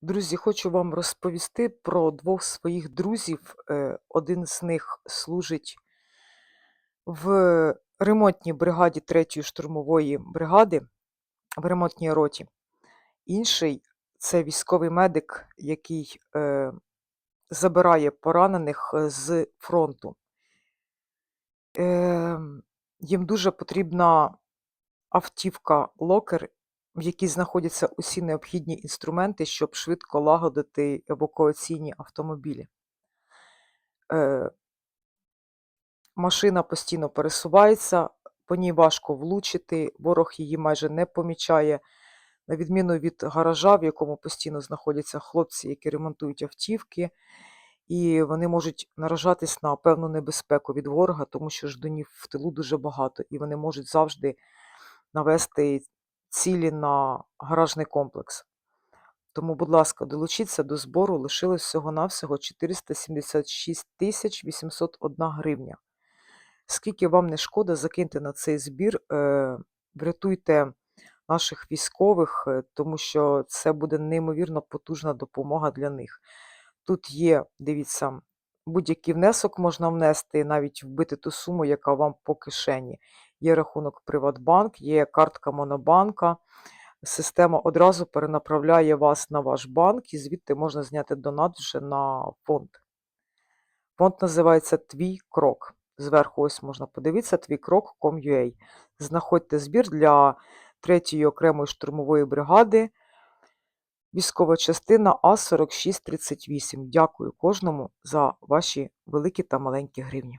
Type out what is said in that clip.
Друзі, хочу вам розповісти про двох своїх друзів. Е, Один з них служить в ремонтній бригаді 3-ї штурмової бригади, в ремонтній роті. Інший це військовий медик, який е, забирає поранених е, з фронту. Е, їм дуже потрібна автівка локер, в якій знаходяться усі необхідні інструменти, щоб швидко лагодити евакуаційні автомобілі. Е, машина постійно пересувається, по ній важко влучити, ворог її майже не помічає. На відміну від гаража, в якому постійно знаходяться хлопці, які ремонтують автівки, і вони можуть наражатись на певну небезпеку від ворога, тому що ждунів в тилу дуже багато, і вони можуть завжди навести цілі на гаражний комплекс. Тому, будь ласка, долучіться до збору. Лишилось всього-навсього 476 тисяч 801 гривня. Скільки вам не шкода, закиньте на цей збір, е, врятуйте наших військових, е, тому що це буде неймовірно потужна допомога для них. Тут є, дивіться, будь-який внесок можна внести, навіть вбити ту суму, яка вам по кишені. Є рахунок Приватбанк, є картка Монобанка. Система одразу перенаправляє вас на ваш банк, і звідти можна зняти донат вже на фонд. Фонд називається Твій крок. Зверху ось можна подивитися твійкрок.com.ua. Знаходьте збір для 3-ї окремої штурмової бригади. Військова частина А4638. Дякую кожному за ваші великі та маленькі гривні.